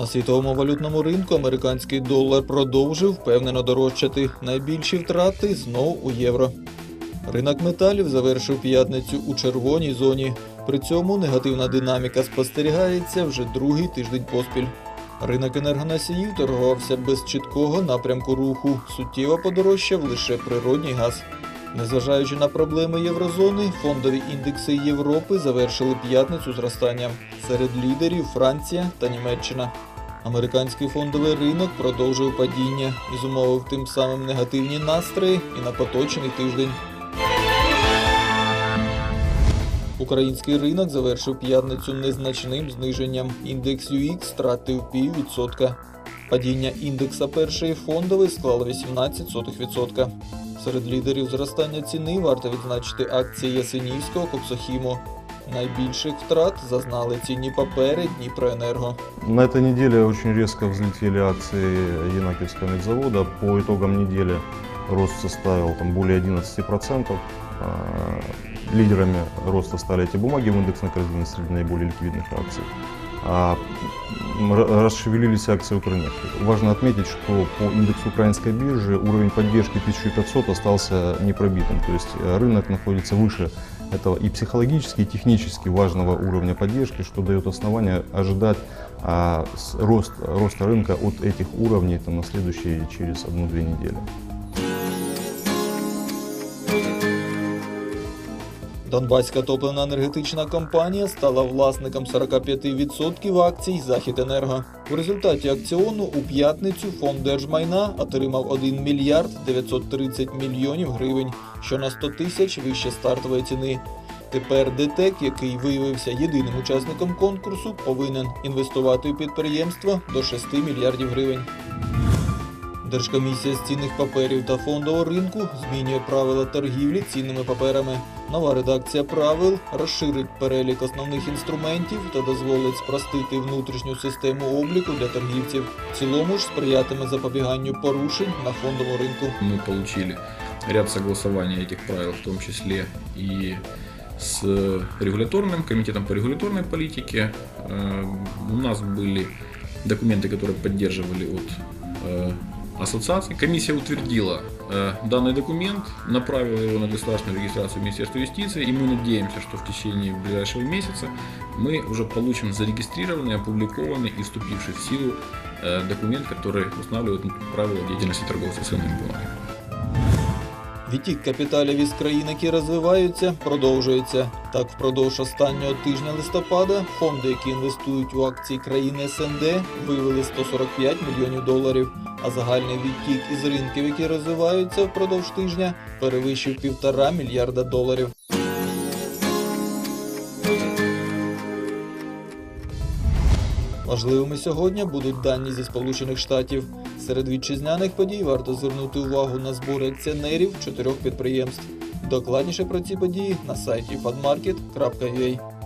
На світовому валютному ринку американський долар продовжив впевнено дорожчати. Найбільші втрати знов у євро. Ринок металів завершив п'ятницю у червоній зоні. При цьому негативна динаміка спостерігається вже другий тиждень поспіль. Ринок енергоносіїв торгувався без чіткого напрямку руху. Суттєво подорожчав лише природній газ. Незважаючи на проблеми єврозони, фондові індекси Європи завершили п'ятницю зростанням. Серед лідерів Франція та Німеччина. Американський фондовий ринок продовжив падіння і зумовив тим самим негативні настрої і на поточний тиждень. Український ринок завершив п'ятницю незначним зниженням. Індекс UX втратив піввідсотка. Падіння індекса першої фондової склало 18%. Серед лідерів зростання ціни варто відзначити акції Ясенівського Коксохіму. Найбільших втрат зазнали цінні папери Дніпроенерго. На этой неделе очень резко взлетели акции Янакиевского медзавода. По итогам недели рост составил там, более 11%. А, Лидерами роста стали эти бумаги в индексной корзине среди наиболее ликвидных акций. А м, ра- расшевелились акции Укрнефти. Важно отметить, что по индексу украинской биржи уровень поддержки 1500 остался непробитым. То есть э, рынок находится выше этого и психологически, и технически важного уровня поддержки, что дает основание ожидать а, рост, роста рынка от этих уровней там, на следующие через одну-две недели. Донбаська топлена енергетична компанія стала власником 45% акцій Західенерго. У результаті акціону у п'ятницю фонд держмайна отримав 1 мільярд 930 мільйонів гривень, що на 100 тисяч вище стартової ціни. Тепер ДТЕК, який виявився єдиним учасником конкурсу, повинен інвестувати у підприємство до 6 мільярдів гривень. Держкомісія з цінних паперів та фондового ринку змінює правила торгівлі цінними паперами. Нова редакція правил розширить перелік основних інструментів та дозволить спростити внутрішню систему обліку для торгівців. В цілому ж сприятиме запобіганню порушень на фондовому ринку. Мы получили ряд согласований этих правил, в том числе и с регуляторным комитетом по регуляторной политике. Э, У нас были документы, которые поддерживали от э, ассоциации. Комиссия утвердила э, данный документ, направила его на государственную регистрацию в Министерство юстиции, и мы надеемся, что в течение ближайшего месяца мы уже получим зарегистрированный, опубликованный и вступивший в силу э, документ, который устанавливает правила деятельности торговцев ценными бумагами. Відтік капіталів із країн, які розвиваються, продовжується. Так, впродовж останнього тижня листопада фонди, які інвестують у акції країни СНД, вивели 145 мільйонів доларів, а загальний відтік із ринків, які розвиваються впродовж тижня, перевищив півтора мільярда доларів. Важливими сьогодні будуть дані зі Сполучених Штатів. Серед вітчизняних подій варто звернути увагу на збори акціонерів чотирьох підприємств. Докладніше про ці події на сайті fadmarket.ua.